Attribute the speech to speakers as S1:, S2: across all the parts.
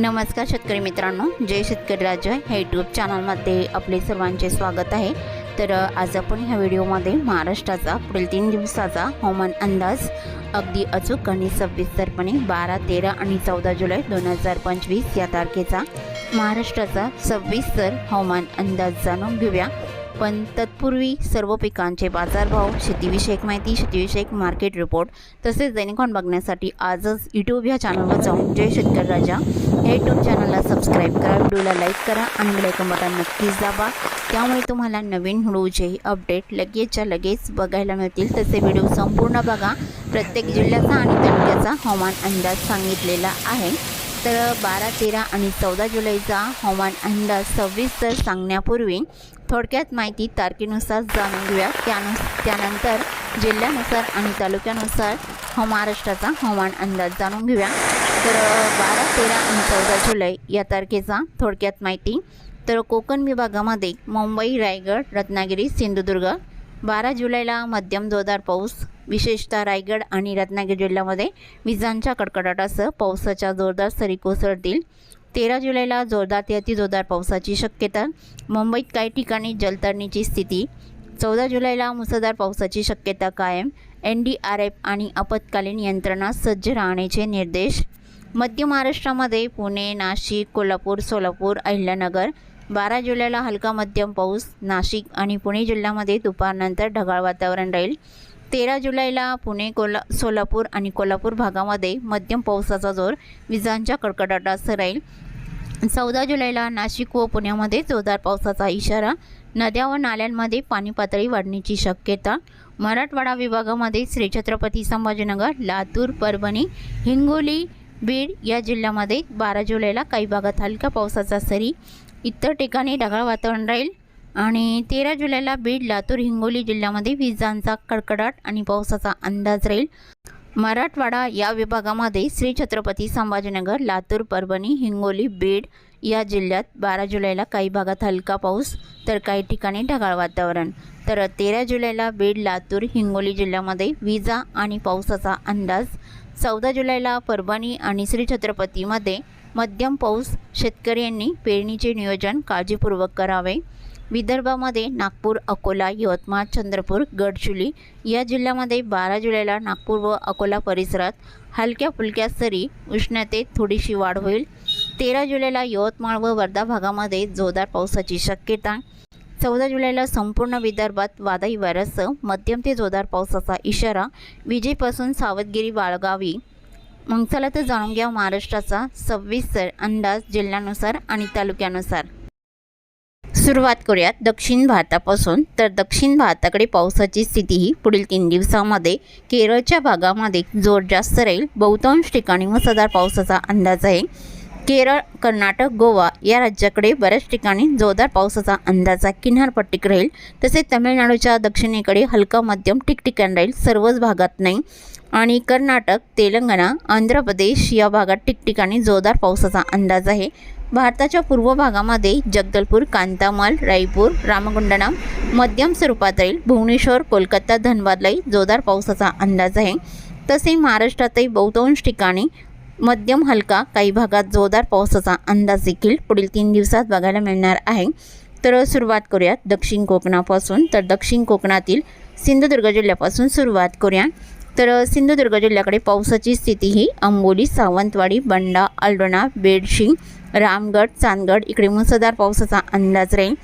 S1: नमस्कार शेतकरी मित्रांनो जय शेतकरी राज्य ह्या यूट्यूब चॅनलमध्ये आपले सर्वांचे स्वागत आहे. तर आज आपण ह्या व्हिडिओमध्ये महाराष्ट्राचा पुढील तीन दिवसाचा हवामान अंदाज अगदी अचूक आणि सविस्तरपणे बारा तेरा आणि चौदा जुलै दोन हजार पंचवीस या तारखेचा महाराष्ट्राचा सविस्तर हवामान अंदाज जाणून घेऊया. पण तत्पूर्वी सर्व पिकांचे बाजारभाव शेतीविषयक माहिती शेतीविषयक मार्केट रिपोर्ट तसेच दैनिकॉन बघण्यासाठी आजच यूट्यूब या चॅनलवर जाऊन जय शेतकरी राजा. हे यूट्यूब चॅनलला सबस्क्राईब करा व्हिडिओला लाईक करा आणि बेलायकन बटन नक्कीच दाबा. त्यामुळे तुम्हाला नवीन व्हिडिओचेही अपडेट लगेचच्या लगेच बघायला मिळतील. तसे व्हिडिओ संपूर्ण बघा. प्रत्येक जिल्ह्याचा आणि तालुक्याचा हवामान अंदाज सांगितलेला आहे. तर बारा तेरा आणि चौदा जुलैचा हवामान अंदाज सविस्तर सांगण्यापूर्वी थोडक्यात माहिती तारखेनुसार जाणून घेऊया. त्यानु त्यानंतर जिल्ह्यानुसार आणि तालुक्यानुसार ह महाराष्ट्राचा हवामान अंदाज जाणून घेऊया. तर बारा तेरा आणि चौदा जुलै या तारखेचा थोडक्यात माहिती. तर कोकण विभागामध्ये मुंबई रायगड रत्नागिरी सिंधुदुर्ग बारा जुलैला मध्यम जोरदार पाऊस विशेषतः रायगड आणि रत्नागिरी जिल्ह्यामध्ये विजांच्या कडकडाटासह पावसाच्या जोरदार सरी कोसळतील. तेरा जुलैला जोरदार ते अतिजोरदार पावसाची शक्यता. मुंबईत काही ठिकाणी जलतरणीची स्थिती. चौदा जुलैला मुसळधार पावसाची शक्यता कायम. एन डी आर एफ आणि आपत्कालीन यंत्रणा सज्ज राहण्याचे निर्देश. मध्य महाराष्ट्रामध्ये पुणे नाशिक कोल्हापूर सोलापूर अहिल्यानगर. बारा जुलैला हलका मध्यम पाऊस नाशिक आणि पुणे जिल्ह्यामध्ये दुपारनंतर ढगाळ वातावरण राहील. तेरा जुलैला पुणे कोला सोलापूर आणि कोल्हापूर भागामध्ये मध्यम पावसाचा जोर विजांच्या कडकडाटासह राहील चौदा जुलैला नाशिक व पुण्यामध्ये जोरदार पावसाचा इशारा. नद्या व नाल्यांमध्ये पाणी पातळी वाढण्याची शक्यता. मराठवाडा विभागामध्ये श्री छत्रपती संभाजीनगर लातूर परभणी हिंगोली बीड या जिल्ह्यामध्ये बारा जुलैला काही भागात हलक्या पावसाचा सरी. इतर ठिकाणी ढगाळ वातावरण राहील. आणि तेरा जुलैला बीड लातूर हिंगोली जिल्ह्यामध्ये विजांचा कडकडाट आणि पावसाचा अंदाज राहील. मराठवाडा या विभागामध्ये श्री छत्रपती संभाजीनगर लातूर परभणी हिंगोली बीड या जिल्ह्यात बारा जुलैला काही भागात हलका पाऊस तर काही ठिकाणी ढगाळ वातावरण. तर तेरा जुलैला बीड लातूर हिंगोली जिल्ह्यामध्ये विजा आणि पावसाचा अंदाज. चौदा जुलैला परभणी आणि श्री छत्रपतीमध्ये मध्यम पाऊस. शेतकऱ्यांनी पेरणीचे नियोजन काळजीपूर्वक करावे. विदर्भामध्ये नागपूर अकोला यवतमाळ चंद्रपूर गडचुली या जिल्ह्यामध्ये बारा जुलैला नागपूर व अकोला परिसरात हलक्या फुलक्या सरी उष्णतेत थोडीशी वाढ होईल. तेरा जुलैला यवतमाळ व वर्धा भागामध्ये जोरदार पावसाची शक्यता. चौदा जुलैला संपूर्ण विदर्भात वादळी वाऱ्यासह मध्यम ते जोरदार पावसाचा इशारा विजेपासून सावधगिरी बाळगावी. मग चला तर जाणून घ्या महाराष्ट्राचा सव्वीस अंदाज जिल्ह्यानुसार आणि तालुक्यानुसार. सुरुवात करूयात. दक्षिण भारतापासून. तर दक्षिण भारताकडे पावसाची स्थिती ही पुढील तीन दिवसामध्ये केरळच्या भागामध्ये जोर जास्त राहील. बहुतांश ठिकाणी मुसळधार पावसाचा अंदाज आहे. केरळ कर्नाटक गोवा या राज्याकडे बऱ्याच ठिकाणी जोरदार पावसाचा अंदाज आहे. किनारपट्टीक राहील. तसेच तमिळनाडूच्या दक्षिणेकडे हलका मध्यम ठिकठिकाण राहील. सर्वच भागात नाही. आणि कर्नाटक तेलंगणा आंध्र प्रदेश या भागात ठिकठिकाणी जोरदार पावसाचा अंदाज आहे. भारताच्या पूर्व भागामध्ये जगदलपूर कांतामाल रायपूर रामगुंडणा मध्यम स्वरूपात राहील. भुवनेश्वर कोलकाता धनबादलाही जोरदार पावसाचा अंदाज आहे. तसे महाराष्ट्रातही बहुतांश ठिकाणी मध्यम हलका काही भागात जोरदार पावसाचा अंदाज देखील पुढील तीन दिवसात बघायला मिळणार आहे. तर सुरुवात करूयात दक्षिण कोकणापासून. तर दक्षिण कोकणातील सिंधुदुर्ग जिल्ह्यापासून सुरुवात करूया. तर सिंधुदुर्ग जिल्ह्याकडे पावसाची स्थिती ही. अंबोली सावंतवाडी बंडा अल्डोणा बेडशी रामगड चांदगड इकडे मुसळधार पावसाचा अंदाज राहील.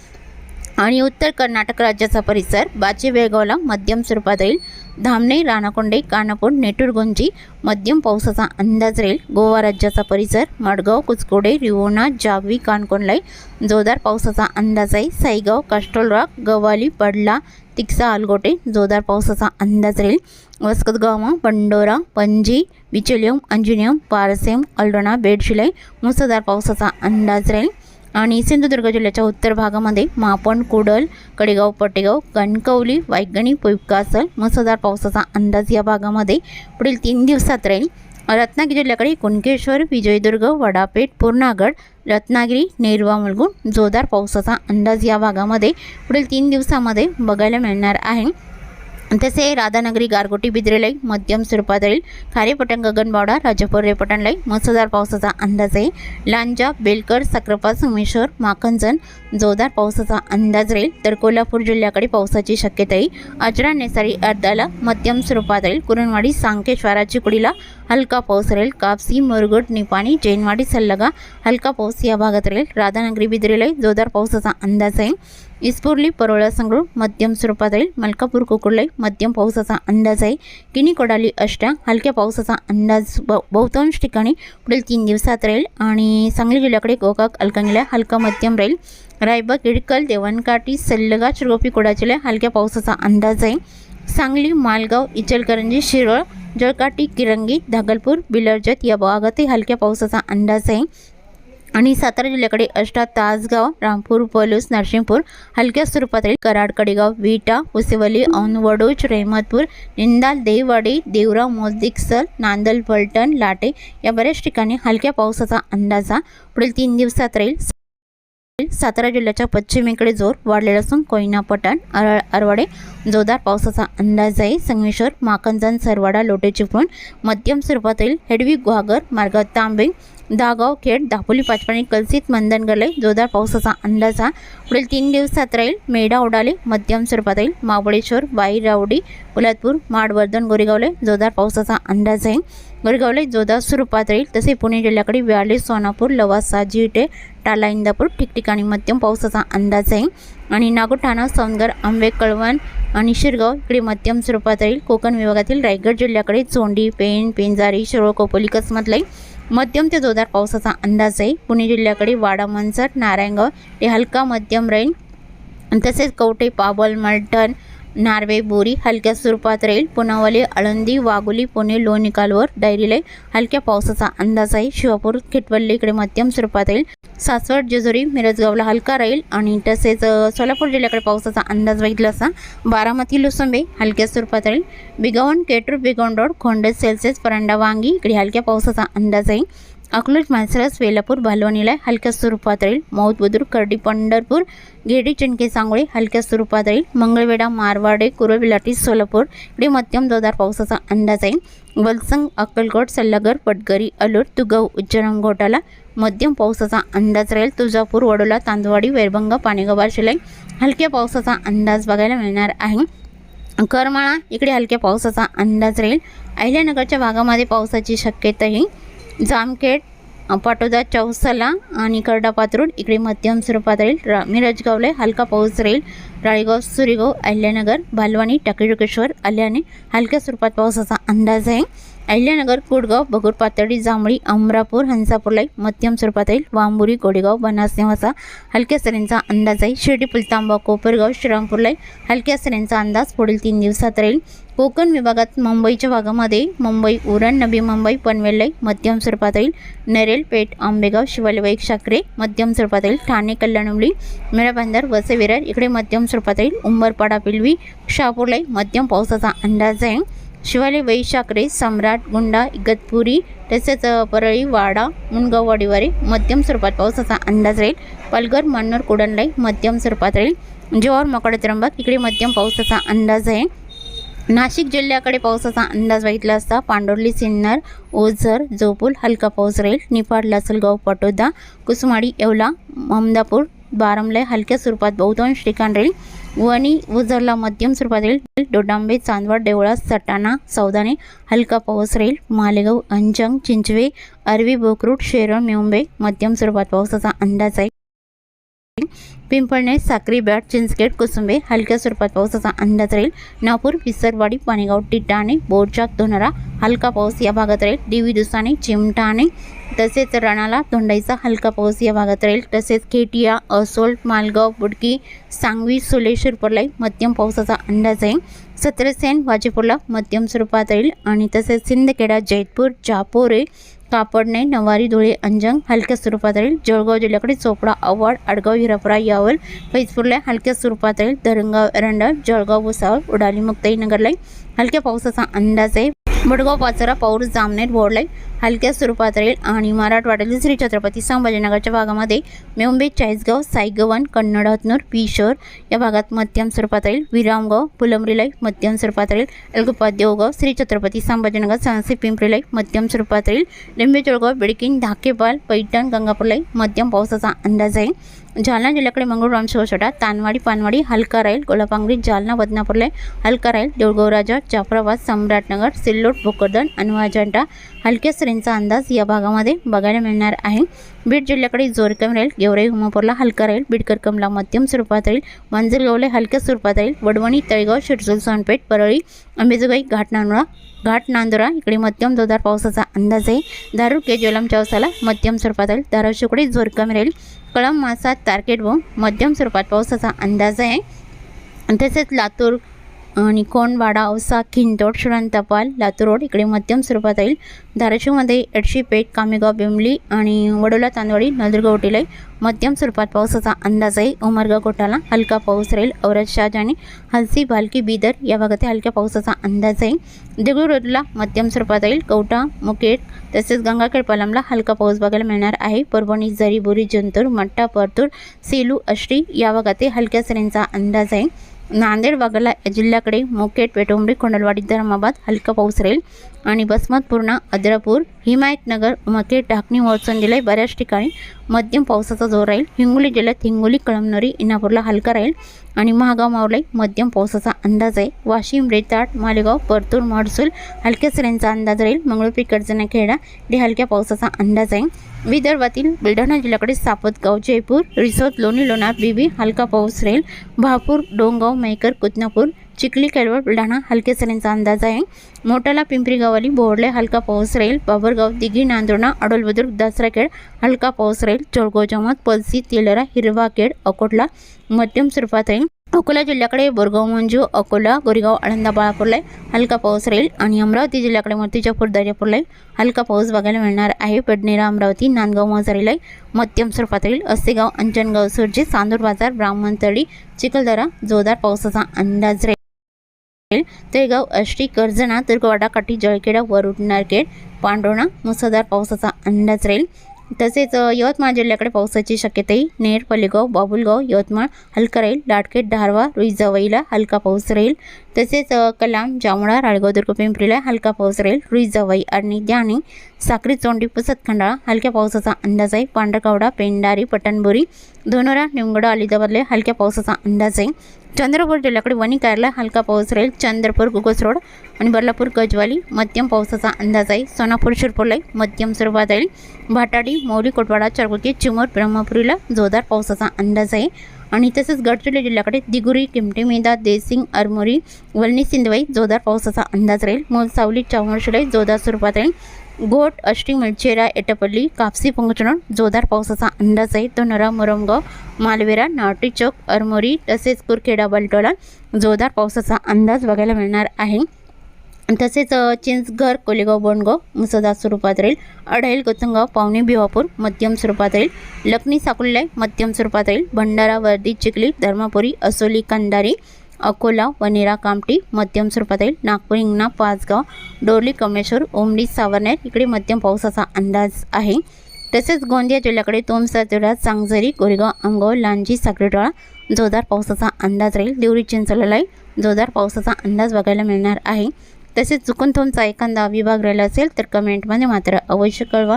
S1: आणि उत्तर कर्नाटक राज्याचा परिसर बाचे बेळगावला मध्यम स्वरूपात राहील. धामणे राणाकोंडे कानापूर नेटुरगुंजी मध्यम पावसाचा अंदाज राहील. गोवा राज्याचा परिसर मडगाव कुचकोडे रिवोना जावी कानकोंडलाई जोरदार पावसाचा अंदाज आहे. साईगाव कास्टोलरॉक गवाली पडला तिक्सा आलगोटे जोरदार पावसाचा अंदाज राहील. वस्कतगामा बंडोरा पणजी विचलियम अंजुनियम पारसेम अल्डोणा बेडशिलाई मुसळधार पावसाचा अंदाज राहील. आणि सिंधुदुर्ग जिल्ह्याच्या उत्तर भागामध्ये मापण कुडल कडेगाव पटेगाव कणकवली वायगणी पुयकासल मुसळधार पावसाचा अंदाज या भागामध्ये पुढील तीन दिवसात राहील. रत्नागिरी जिल्ह्याकडे कुणकेश्वर विजयदुर्ग वडापेठ पूर्णागड रत्नागिरी नेरवा मुलगुण जोरदार पावसाचा अंदाज या भागामध्ये पुढील तीन दिवसामध्ये बघायला मिळणार आहे. तसे राधानगरी गारगोटी बिद्रेलाई मध्यम स्वरूपात राहील खारेपटण गगनबावडा राजापूर रेपटणलाई मुसळधार पावसाचा अंदाज आहे. लांजा बेलकर सक्रपा सोमेश्वर माखनजन जोरदार पावसाचा अंदाज राहील. तर कोल्हापूर जिल्ह्याकडे पावसाची शक्यता आहे अजरा नेसारी अर्धाला मध्यम स्वरूपात राहील कुरणवाडी सांकेश्वराची कुडीला हलका पाऊस राहील कापसी मुरगुट निपाणी जैनवाडी सल्लगा हलका पाऊस या भागात राहील राधानगरी बिद्रेलाई जोरदार पावसाचा अंदाज आहे इस्पुर्ली परोळा संगरूळ मध्यम स्वरूपात राहील मलकापूर कुकुर्लाई मध्यम पावसाचा अंदाज आहे किनी कोडाली अष्टा हलक्या पावसाचा अंदाज ब बहुतांश ठिकाणी पुढील तीन दिवसात राहील आणि सांगली जिल्ह्याकडे गोकाक अलकंगल्या हलका मध्यम राहील रायबा किडकल देवणकाठी सल्लगा चिरगोपी कोडाचिल्या हलक्या पावसाचा अंदाज आहे सांगली मालगाव इचलकरंजी शिरळ जळकाटी किरंगी धागलपूर बिलर्जत या भागातही हलक्या पावसाचा अंदाज आहे. आणि सातारा जिल्ह्याकडे अष्टा तासगाव रामपूर पलूस नरसिंहपूर हलक्या स्वरूपातील राहील कराड कडेगाव विटा उसेवली औनवडोच वडोज रेहमतपूर निंदाल देववाडी देवराव मोजदिकसर नांदल पलटण लाटे या बऱ्याच ठिकाणी हलक्या पावसाचा अंदाजा पुढील तीन दिवसात राहील. सातारा जिल्ह्याच्या पश्चिमेकडे जोर वाढलेला असून कोयना पठाण अरळ अरवाडे जोरदार पावसाचा अंदाज आहे. संगमेश्वर माकंजन सरवाडा लोटे चिपळूण मध्यम स्वरूपातील हेडवी गुहागर मार्ग तांबे दागाव खेड दापोली पाचपाणी कलसित मंदनगरलाई जोरदार पावसाचा अंदाज हा. पुढील तीन दिवसात राहील मेढा उडाले मध्यम स्वरूपात येईल महाबळेश्वर वाई रावडी पोलादपूर माडवर्धन गोरेगावले जोरदार पावसाचा अंदाज आहे. वरगावला जोरदार स्वरूपात राहील. तसे पुणे जिल्ह्याकडे व्याले सोनापूर लवासा जिटे टाला इंदापूर ठिकठिकाणी मध्यम पावसाचा अंदाज आहे. आणि नागोठाणा सौंदगर आंबे कळवण आणि शिरगाव इकडे मध्यम स्वरूपात राहील. कोकण विभागातील रायगड जिल्ह्याकडे चोंडी पेण पेंजारी शिरोळ कोपोली कसमतलाई मध्यम ते जोरदार पावसाचा अंदाज आहे. पुणे जिल्ह्याकडे वाडा मनसर नारायणगाव ते हलका मध्यम राहील. तसेच कवठे पाबल मलटण नार्वे बोरी हलक्या स्वरूपात राहील. पुनावली आळंदी वाघोली पुणे लोणी कालवर डायरीलाई हलक्या पावसाचा अंदाज आहे शिवापूर खिटवल्ली इकडे मध्यम स्वरूपात राहील. सासवड जेजुरी मिरजगावला हलका राहील आणि तसेच सोलापूर जिल्ह्याकडे पावसाचा अंदाज बघितला असा. बारामती लुसंबे हलक्या स्वरूपात राहील. बिगावण केटूर बिगावण रोड खोंडे सेल्सेस परांडा वांगी इकडे हलक्या पावसाचा अंदाज आहे अकलूज मानसरस वेलापूर भालवणीला हलक्या स्वरूपात राहील मौत कर्डी पंढरपूर गेडी चिणके सांगोळे हलक्या स्वरूपात राहील मंगळवेढा मारवाडे कुरविलाटी सोलापूर इकडे मध्यम जोरदार पावसाचा अंदाज आहे. वलसंग अक्कलकोट सल्लागर पटगरी अलूर तुगव उज्जैन घोटाला मध्यम पावसाचा अंदाज राहील. तुळजापूर वडोला तांदवाडी वैरभंग पाणेगाव शिलाई हलक्या पावसाचा अंदाज बघायला मिळणार आहे. करमाळा इकडे हलक्या पावसाचा अंदाज राहील. अहिल्यानगरच्या भागामध्ये पावसाची शक्यताही जामखेड पाटोदा चौसाला आणि करडा पात्रूड इकडे मध्यम स्वरूपात राहील रा मिरजगावला हलका पाऊस राहील. राळेगाव सुरेगाव अहिल्यानगर बालवाणी टाकेश्वर आल्याने हलक्या स्वरूपात पावसाचा अंदाज आहे. अहिल्यानगर कुडगाव बगूर पातळी जांभळी अमरापूर हंसापूरलाई मध्यम स्वरूपात येईल वांबुरी गोडेगाव बनास हलक्या सरींचा अंदाज आहे. शिर्डी पुलतांबा कोपरगाव श्रीरामपूरला हलक्या सरींचा अंदाज पुढील तीन दिवसात राहील. कोकण विभागात मुंबईच्या भागामध्ये मुंबई उरण नवी मुंबई पनवेललाई मध्यम स्वरूपात येईल नरेल पेठ आंबेगाव शिवालवाईक शाकरे मध्यम स्वरूपात येईल ठाणे कल्याणवली मिराबंदर वसे विरार इकडे मध्यम स्वरूपात येईल उंबरपाडा पिलवी शहापूरलाई मध्यम पावसाचा अंदाज आहे. शिवाली बाई शाकरे सम्राट गुंडा इगतपुरी तसेच परळी वाडा मुनगाव वाडीवारे मध्यम स्वरूपात पावसाचा अंदाज राहील. पालघर मन्नूर कुडणलाई मध्यम स्वरूपात राहील. जव्हार मकड त्र्यंबक इकडे मध्यम पावसाचा अंदाज आहे. नाशिक जिल्ह्याकडे पावसाचा अंदाज बघितला असता पांडोर्ली सिन्नर ओझर जोपूल हलका पाऊस राहील. निफाड लासलगाव पटोदा कुसमाडी येवला ममदापूर बारमले हलक्या स्वरूपात बहुतांश ठिकाण राहील. वणी ओझरला मध्यम स्वरूपात येईल डोडांबे चांदवड देवळा सटाणा सौदाने हलका पाऊस राहील मालेगाव अंजंग चिंचवे अरवी बोकरूट शेरण मुंबई मध्यम स्वरूपात पावसाचा अंदाज आहे. पिंपळणे साक्री बॅट चिंचखेड कुसुंबे हलक्या स्वरूपात पावसाचा अंदाज राहील नागपूर विसरवाडी पाणीगाव टिटाणे बोरचाक दोनरा हलका पाऊस या भागात राहील दिवी दिवसाने चिमटाणे तसेच रणाला धोंडाईचा हलका पाऊस या भागात राहील. तसेच खेटिया असोल मालगाव बुडकी सांगवी सोलेश्वरपूरलाई मध्यम पावसाचा अंदाज आहे. सत्रसेन वाजेपूरला मध्यम स्वरूपात राहील. आणि तसेच सिंदखेडा जैतपूर जापोरे कापडणे नवारी धुळे अंजंग हलक्या स्वरूपात राहील. जळगाव जिल्ह्याकडे चोपडा आव्हाड आडगाव हिरापुरा यावल फैजपूरला हलक्या स्वरूपात राहील. धरणगाव एरंडा जळगाव भुसावळ उडाली मुक्ताईनगरलाई हलक्या पावसाचा अंदाज आहे. वडगाव पाचरा पाऊस जामनेर बोर्डलाईन हलक्या स्वरूपात राहील आणि मराठवाड्यातील श्री छत्रपती संभाजीनगरच्या भागामध्ये मुंबई चाळीसगाव साईगवन कन्नड हतनूर पिशोर या भागात मध्यम स्वरूपात राहील विरामगाव फुलंब्रीलाई मध्यम स्वरूपात राहील एलगोपा देवगाव श्री छत्रपती संभाजीनगर सांगसे पिंपरीलाई मध्यम स्वरूपात राहील लिंबे चोळगाव बेडकीन धाकेपाल पैठण गंगापूरलाई मध्यम पावसाचा अंदाज आहे. जालना जिल्ह्याकडे मंगळूराम शिवसोटा तानवाडी पानवाडी हलका राहील गोलापांगरी जालना बदनापूरला हलका राहील देऊळगाव राजा जाफराबाद सम्राटनगर सिल्लोड भोकरदन आणि हलक्या सरींचा अंदाज या भागामध्ये बघायला मिळणार आहे. बीड जिल्ह्याकडे जोर कमी राहील गेवराई हुमापूरला हलका राहील बीडकर कमला मध्यम स्वरूपात राहील मांजरगावला हलक्या स्वरूपात राहील वडवणी तळेगाव शिरजोल सोनपेठ परळी अंबेजोगाई घाटनांदुरा घाट नांदुरा इकडे मध्यम जोरदार पावसाचा अंदाज आहे. दारू केजोलम पावसाला मध्यम स्वरूपात राहील धाराशिवकडे जोर कमी राहील कळम मासात तारकेट व मध्यम स्वरूपात पावसाचा अंदाज आहे. तसेच लातूर आणि कोंडवाडा औसा शिरण टपाल लातूर रोड इकडे मध्यम स्वरूपात येईल धाराशिवमध्ये एडशी पेठ कामेगाव बिमली आणि वडोला तांदवाडी नंदुरगाव उटीलाई मध्यम स्वरूपात पावसाचा अंदाज आहे. उमरगा गोटाला हलका पाऊस राहील. औरत आणि हलसी भालकी बिदर या भागात हलक्या पावसाचा अंदाज आहे. देगलूर रोडला मध्यम स्वरूपात येईल कवटा मुकेट तसेच गंगाखेड पालमला हलका पाऊस बघायला मिळणार आहे. परभणी जरीबोरी जंतूर मट्टा परतूर सेलू अष्टी या भागात हलक्या सरींचा अंदाज आहे. नांदेड वागला जिल्ह्याकडे मुकेट पेटोंबरी कोंडलवाडी धर्माबाद हलका पाऊस राहील आणि बसमतपूर्णा अद्रापूर हिमायतनगर मकेट ढाकणी वळसण जिल्ह्यात बऱ्याच ठिकाणी मध्यम पावसाचा जोर राहील. हिंगोली जिल्ह्यात हिंगोली कळमनुरी इनापूरला हलका राहील. आणि महागाव मावलाई मध्यम पावसाचा अंदाज आहे. वाशिम रेताट मालेगाव परतूर महसूल हलक्या सऱ्यांचा अंदाज राहील. मंगळूरपी कडजना खेडा हलक्या पावसाचा अंदाज आहे. विदर्भातील बुलढाणा जिल्ह्याकडे सापतगाव जयपूर रिसोद लोणी लोणार बीबी हलका पाऊस राहील. भापूर डोंगाव मेकर कुतनापूर चिखली केळवड बुलढाणा हलके सरींचा अंदाज आहे. मोटाला पिंपरी गावाली बोर्डले हलका पाऊस राहील. बाबरगाव दिघी नांदुर्णा अडोलबुद्रुक दसराखेड हलका पाऊस राहील. चोळगाव जमात पलसी तेलरा हिरवाखेड अकोटला मध्यम स्वरूपात राहील अकोला जिल्ह्याकडे बोरगाव मंजू अकोला गोरेगाव आळंदा बाळापूरला हलका पाऊस राहील आणि अमरावती जिल्ह्याकडे मूर्तिजापूर दर्यापूरला हलका पाऊस बघायला मिळणार आहे. पेडनेरा अमरावती नांदगाव मजारीला मध्यम स्वरूपात राहील. असेगाव अंजनगाव सुरजी चांदूर बाजार ब्राह्मणतळी चिखलदरा जोरदार पावसाचा अंदाज राहील. तेगाव अष्टी कर्जना तुर्कवाडा जळखेडा वरुड नारखेड पांडोणा मुसळधार पावसाचा अंदाज राहील. तसेच यवतमाळ जिल्ह्याकडे पावसाची शक्यताही नेर पलेगाव बाबुलगाव यवतमाळ हलका राहील. लाटकेट धारवा रुईजवईला हलका पाऊस राहील. तसेच कलाम जामुळा राळगाव दुर्ग पिंपरीला हलका पाऊस राहील. रुईजावाई आणि द्याणी साक्री चोंडी पुसत खंडाळा हलक्या पावसाचा अंदाज आहे. पांढरकवडा पेंडारी पटणबोरी धोनोरा निमगडा अलिदाबादला हलक्या पावसाचा अंदाज आहे. चंद्रपूर जिल्ह्याकडे वणी कारला हलका पाऊस राहील. चंद्रपूर गुगस रोड आणि बर्लापूर गजवाली मध्यम पावसाचा अंदाज आहे. सोनापूर शिरपूरला मध्यम स्वरूपात राहील भाटाडी मौली कोटवाडा चरकुकी चिमूर ब्रह्मपुरीला जोरदार पावसाचा अंदाज आहे. आणि तसेच गडचिरोली जिल्ह्याकडे दिगुरी किमटे मेदा देसिंग अरमोरी वलनी सिंधवाई जोरदार पावसाचा अंदाज राहील. मोल सावली चावणशिलाई जोरदार स्वरूपात राहील गोट अष्टी मिरचेरा एटपल्ली कापसी पंगचणोड जोरदार पावसाचा अंदाज आहे. तो नरा मुरमगाव मालवेरा नावटी चौक अरमोरी तसेच कुरखेडा बलटोला जोरदार पावसाचा अंदाज बघायला मिळणार आहे. तसेच चिंचघर कोलेगाव बोंडगाव मुसळधार स्वरूपात राहील. अढाईल कोचंगाव पावणे भिवापूर मध्यम स्वरूपात राहील. लखनी साकुल्ले मध्यम स्वरूपात राहील. भंडारा वर्दी चिखली धर्मापुरी असोली कंदारी अकोला वनिरा कामटी मध्यम स्वरूपात येईल नागपूर इंगणा पाचगाव डोरली कमेश्वर ओमडी सावरनेर इकडे मध्यम पावसाचा अंदाज आहे. तसेच गोंदिया जिल्ह्याकडे तोमसा जिल्ह्यात सांगझरी गोरेगाव आमगाव लांजी साखरेटोळा जोरदार पावसाचा अंदाज राहील. देवरी चिंचललाई जोरदार पावसाचा अंदाज बघायला मिळणार आहे. तसेच चुकून तुमचा एखादा विभाग राहिला असेल तर कमेंटमध्ये मात्र अवश्य कळवा.